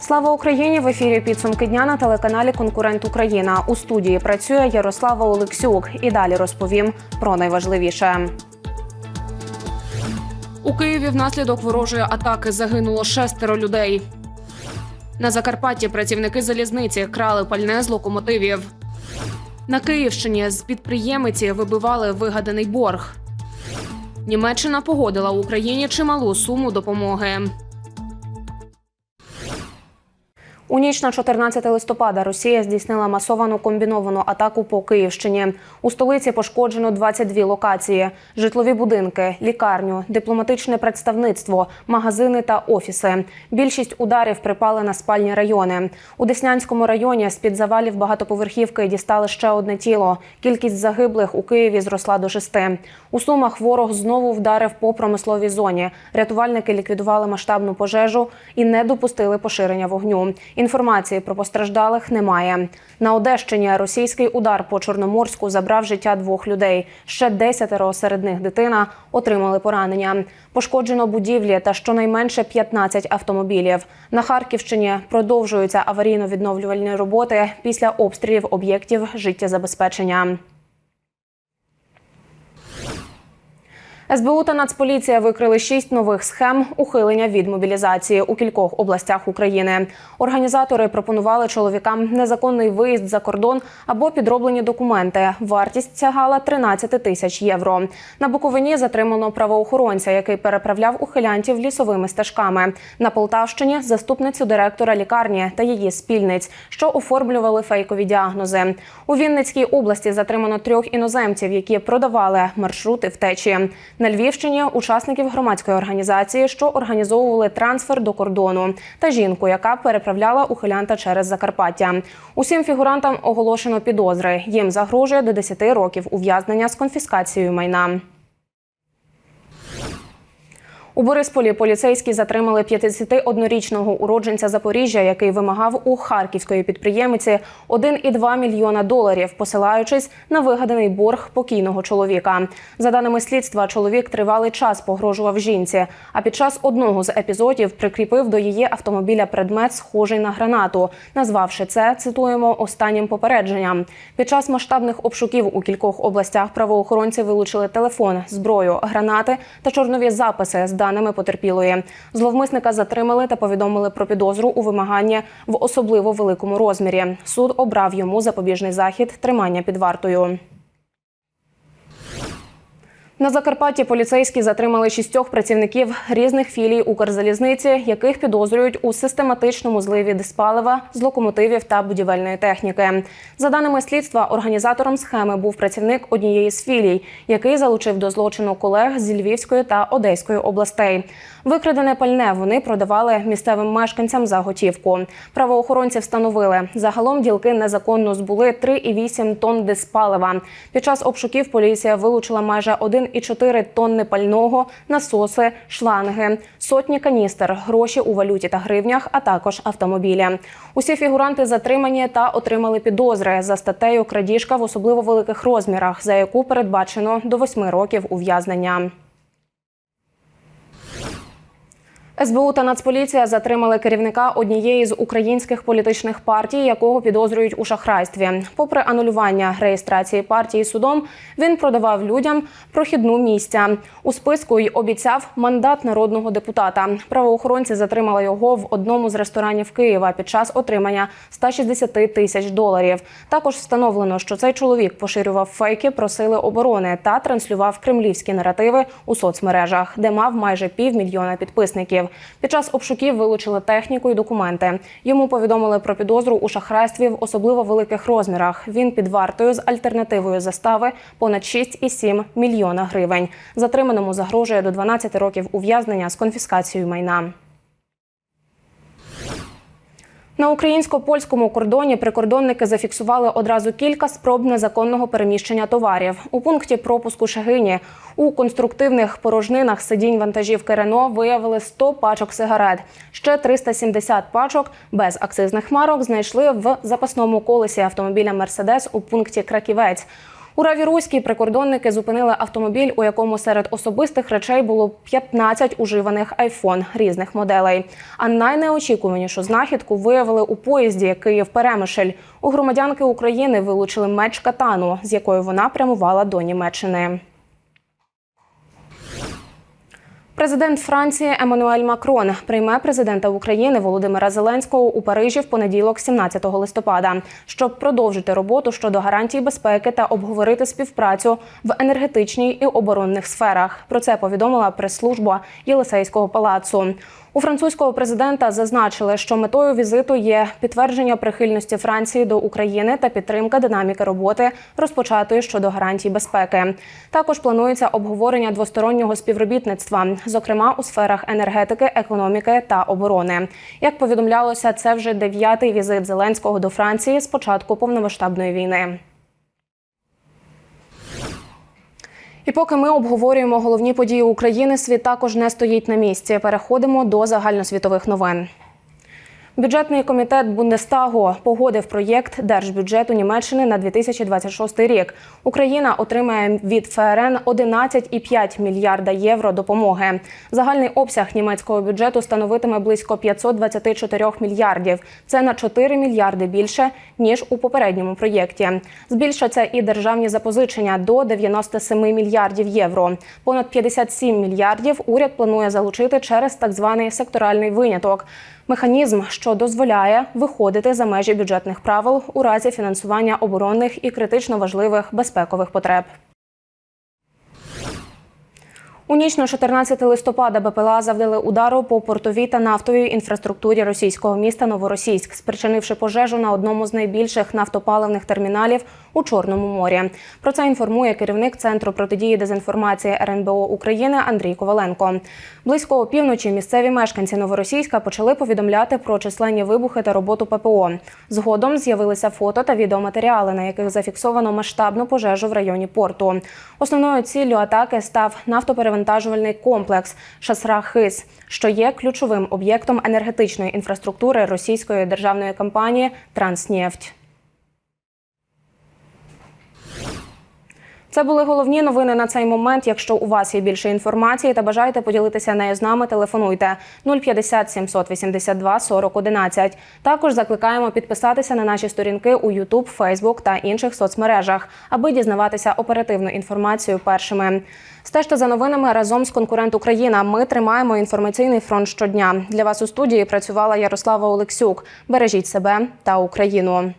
Слава Україні! В ефірі підсумки дня на телеканалі Конкурент Україна. У студії працює Ярослава Олексюк. І далі розповім про найважливіше. У Києві внаслідок ворожої атаки загинуло шестеро людей. На Закарпатті працівники залізниці крали пальне з локомотивів. На Київщині з підприємиці вибивали вигаданий борг. Німеччина погодила Україні чималу суму допомоги. У ніч на 14 листопада Росія здійснила масовану комбіновану атаку по Київщині. У столиці пошкоджено 22 локації: житлові будинки, лікарню, дипломатичне представництво, магазини та офіси. Більшість ударів припали на спальні райони. У Деснянському районі з під завалів багатоповерхівки дістали ще одне тіло. Кількість загиблих у Києві зросла до шести. У Сумах ворог знову вдарив по промисловій зоні. Рятувальники ліквідували масштабну пожежу і не допустили поширення вогню. Інформації про постраждалих немає. На Одещині російський удар по Чорноморську забрав життя двох людей. Ще десятеро серед них дитина отримали поранення. Пошкоджено будівлі та щонайменше 15 автомобілів. На Харківщині продовжуються аварійно-відновлювальні роботи після обстрілів об'єктів життєзабезпечення. СБУ та Нацполіція викрили шість нових схем ухилення від мобілізації у кількох областях України. Організатори пропонували чоловікам незаконний виїзд за кордон або підроблені документи. Вартість сягала 13 тисяч євро. На Буковині затримано правоохоронця, який переправляв ухилянтів лісовими стежками. На Полтавщині заступницю директора лікарні та її спільниць, що оформлювали фейкові діагнози. У Вінницькій області затримано трьох іноземців, які продавали маршрути втечі. На Львівщині учасників громадської організації, що організовували трансфер до кордону, та жінку, яка переправляла ухилянта через Закарпаття. Усім фігурантам оголошено підозри. Їм загрожує до 10 років ув'язнення з конфіскацією майна. У Борисполі поліцейські затримали 51-річного уродженця Запоріжжя, який вимагав у харківської підприємиці 1,2 мільйона доларів, посилаючись на вигаданий борг покійного чоловіка. За даними слідства, чоловік тривалий час погрожував жінці. А під час одного з епізодів прикріпив до її автомобіля предмет, схожий на гранату, назвавши це цитуємо останнім попередженням. Під час масштабних обшуків у кількох областях правоохоронці вилучили телефон, зброю, гранати та чорнові записи з даними потерпілої. Зловмисника затримали та повідомили про підозру у вимаганні в особливо великому розмірі. Суд обрав йому запобіжний захід тримання під вартою. На Закарпатті поліцейські затримали шістьох працівників різних філій Укрзалізниці, яких підозрюють у систематичному зливі диспалива з локомотивів та будівельної техніки. За даними слідства, організатором схеми був працівник однієї з філій, який залучив до злочину колег зі Львівської та Одеської областей. Викрадене пальне вони продавали місцевим мешканцям за готівку. Правоохоронці встановили, загалом ділки незаконно збули 3,8 тонн диспалива. Під час обшуків поліція вилучила майже 1,4 тонни пального, насоси, шланги, сотні каністер, гроші у валюті та гривнях, а також автомобілі. Усі фігуранти затримані та отримали підозри за статтею крадіжка в особливо великих розмірах, за яку передбачено до 8 років ув'язнення. СБУ та Нацполіція затримали керівника однієї з українських політичних партій, якого підозрюють у шахрайстві. Попри анулювання реєстрації партії судом, він продавав людям прохідну місця у списку й обіцяв мандат народного депутата. Правоохоронці затримали його в одному з ресторанів Києва під час отримання 160 тисяч доларів. Також встановлено, що цей чоловік поширював фейки про сили оборони та транслював кремлівські наративи у соцмережах, де мав майже півмільйона підписників. Під час обшуків вилучили техніку і документи. Йому повідомили про підозру у шахрайстві в особливо великих розмірах. Він під вартою з альтернативою застави понад 6,7 мільйона гривень. Затриманому загрожує до 12 років ув'язнення з конфіскацією майна. На українсько-польському кордоні прикордонники зафіксували одразу кілька спроб незаконного переміщення товарів. У пункті пропуску Шагині у конструктивних порожнинах сидінь вантажівки Рено виявили 100 пачок сигарет. Ще 370 пачок без акцизних марок знайшли в запасному колесі автомобіля Мерседес у пункті Краківець. У Раві Руській прикордонники зупинили автомобіль, у якому серед особистих речей було 15 уживаних айфон різних моделей. А найнеочікуванішу знахідку виявили у поїзді Київ Перемишель. У громадянки України вилучили меч катану, з якою вона прямувала до Німеччини. Президент Франції Еммануель Макрон прийме президента України Володимира Зеленського у Парижі в понеділок, 17 листопада, щоб продовжити роботу щодо гарантій безпеки та обговорити співпрацю в енергетичній і оборонних сферах. Про це повідомила прес-служба Єлисейського палацу. У французького президента зазначили, що метою візиту є підтвердження прихильності Франції до України та підтримка динаміки роботи, розпочатої щодо гарантій безпеки. Також планується обговорення двостороннього співробітництва, зокрема у сферах енергетики, економіки та оборони. Як повідомлялося, це вже дев'ятий візит Зеленського до Франції з початку повномасштабної війни. І поки ми обговорюємо головні події України, світ також не стоїть на місці. Переходимо до загальносвітових новин. Бюджетний комітет Бундестагу погодив проєкт держбюджету Німеччини на 2026 рік. Україна отримає від ФРН 11,5 мільярда євро допомоги. Загальний обсяг німецького бюджету становитиме близько 524 мільярдів. Це на 4 мільярди більше ніж у попередньому проєкті. Збільшаться і державні запозичення до 97 мільярдів євро. Понад 57 мільярдів уряд планує залучити через так званий секторальний виняток. Механізм, що дозволяє виходити за межі бюджетних правил у разі фінансування оборонних і критично важливих безпекових потреб. У ніч на 14 листопада БПЛА завдали удару по портовій та нафтовій інфраструктурі російського міста Новоросійськ, спричинивши пожежу на одному з найбільших нафтопаливних терміналів у Чорному морі. Про це інформує керівник центру протидії дезінформації РНБО України Андрій Коваленко. Близько опівночі місцеві мешканці Новоросійська почали повідомляти про численні вибухи та роботу ППО. Згодом з'явилися фото та відеоматеріали, на яких зафіксовано масштабну пожежу в районі порту. Основною ціллю атаки став нафтоперевантажувальний комплекс Шасра-Хис, що є ключовим об'єктом енергетичної інфраструктури російської державної компанії Транснефть. Це були головні новини на цей момент. Якщо у вас є більше інформації та бажаєте поділитися нею з нами, телефонуйте 050 782 40 11. Також закликаємо підписатися на наші сторінки у YouTube, Facebook та інших соцмережах, аби дізнаватися оперативну інформацію першими. Стежте за новинами разом з конкурент Україна. Ми тримаємо інформаційний фронт щодня. Для вас у студії працювала Ярослава Олексюк. Бережіть себе та Україну.